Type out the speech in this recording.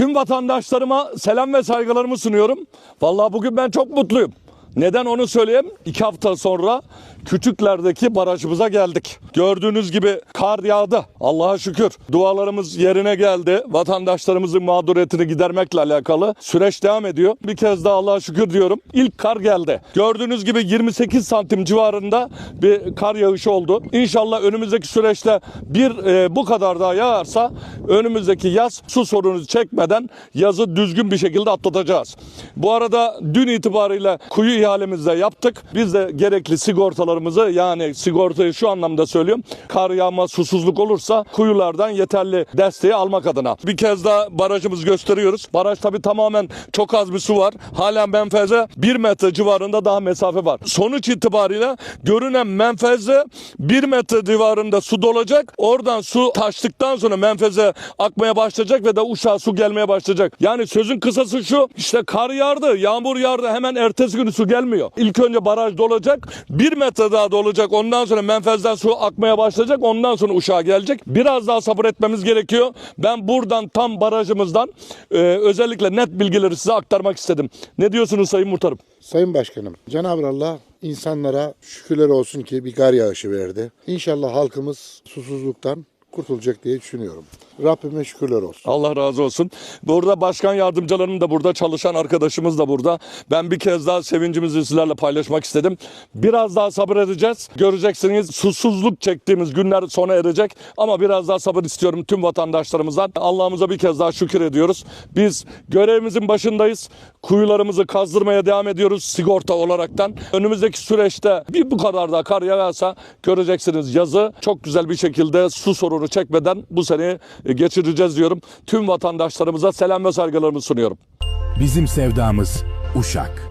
Tüm vatandaşlarıma selam ve saygılarımı sunuyorum. Vallahi bugün ben çok mutluyum. Neden onu söyleyeyim? İki hafta sonra Küçükler'deki barajımıza geldik. Gördüğünüz gibi kar yağdı. Allah'a şükür. Dualarımız yerine geldi. Vatandaşlarımızın mağduriyetini gidermekle alakalı süreç devam ediyor. Bir kez daha Allah'a şükür diyorum. İlk kar geldi. Gördüğünüz gibi 28 santim civarında bir kar yağışı oldu. İnşallah önümüzdeki süreçte bir e, bu kadar daha yağarsa önümüzdeki yaz su sorunu çekmeden yazı düzgün bir şekilde atlatacağız. Bu arada dün itibariyle kuyu ihalemizi de yaptık. Biz de gerekli sigortalarımızı yani sigortayı şu anlamda söylüyorum. Kar yağma, susuzluk olursa kuyulardan yeterli desteği almak adına. Bir kez daha barajımızı gösteriyoruz. Baraj tabii tamamen çok az bir su var. Hala menfeze 1 metre civarında daha mesafe var. Sonuç itibariyle görünen menfeze 1 metre civarında su dolacak. Oradan su taştıktan sonra menfeze akmaya başlayacak ve de uşağa su gelmeye başlayacak. Yani sözün kısası şu işte kar yağdı, yağmur yağdı hemen ertesi günü su gelmiyor. İlk önce baraj dolacak. 1 metre daha dolacak. Ondan sonra menfezden su akmaya başlayacak. Ondan sonra uşağa gelecek. Biraz daha sabır etmemiz gerekiyor. Ben buradan tam barajımızdan e, özellikle net bilgileri size aktarmak istedim. Ne diyorsunuz Sayın Muhtarım? Sayın Başkanım, Cenab-ı Allah insanlara şükürler olsun ki bir kar yağışı verdi. İnşallah halkımız susuzluktan kurtulacak diye düşünüyorum. Rabbime şükürler olsun. Allah razı olsun. Burada başkan yardımcılarım da burada, çalışan arkadaşımız da burada. Ben bir kez daha sevincimizi sizlerle paylaşmak istedim. Biraz daha sabır edeceğiz. Göreceksiniz susuzluk çektiğimiz günler sona erecek. Ama biraz daha sabır istiyorum tüm vatandaşlarımızdan. Allah'ımıza bir kez daha şükür ediyoruz. Biz görevimizin başındayız. Kuyularımızı kazdırmaya devam ediyoruz sigorta olaraktan. Önümüzdeki süreçte bir bu kadar da kar yağarsa göreceksiniz yazı çok güzel bir şekilde su sorunu çekmeden bu sene geçireceğiz diyorum. Tüm vatandaşlarımıza selam ve saygılarımı sunuyorum. Bizim sevdamız Uşak.